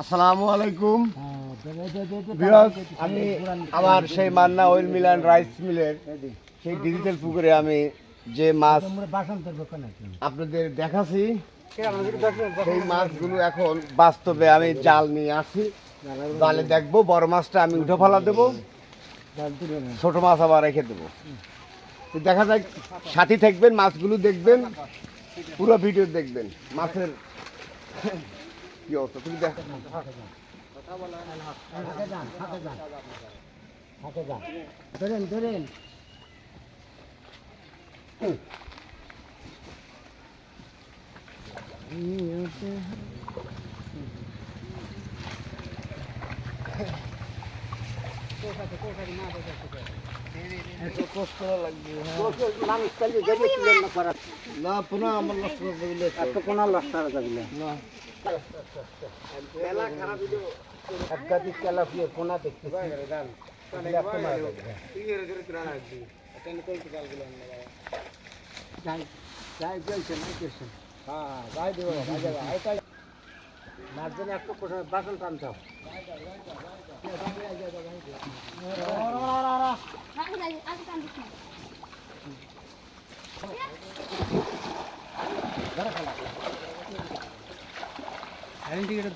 আসসালামু আলাইকুম। আমি আমার সেই Manna oil mill and rice মিলের সেই ডিজিটাল পুকুরে আমি যে মাছ আপনাদের দেখাচ্ছি সেই মাছগুলো এখন বাস্তবে আমি জাল নিয়ে আসি জালে দেখব বড় মাছটা আমি উঠে ফেলা দেবো ছোট মাছ আবার রেখে দেবো। তো দেখা যাক সাথী থাকবেন মাছগুলো দেখবেন পুরো ভিডিও দেখবেন মাছের Yo, tapi dah. Hakazan, hakazan. Hakazan. Turun, turun. Ini apa? Kau satu, kau satu, mana kau satu? কি অবস্থা তুমি দেখ ধরেন ধরেন না পুনঃ আমার নষ্ট করে দিলে কোন লাস্টার যাবিলে না এক গাদি তেলাপিয়া কোনা দেখতে যাই যাই চলছে নাই চলছে হ্যাঁ যাই দেবো যাই দেবো। মার জন্য একটু কোথায় বাসন টানতাম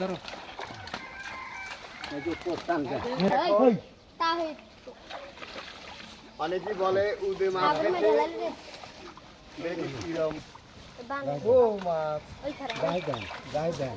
ধরো এই যে কোট টানতে অনেকে বলে উদে মাছ কিরম। ও মাছ। গাই দেন গাই দেন।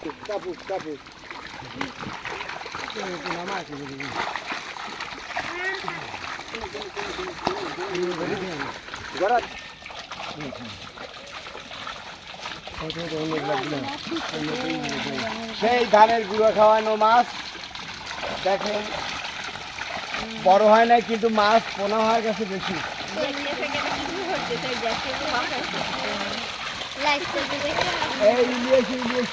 কাপু কাপু সেই ধানের গুঁড়ো খাওয়ানো মাছ দেখেন বড় হয় নাই কিন্তু মাছ পোনা হয়ে গেছে বেশি এই ইলিশ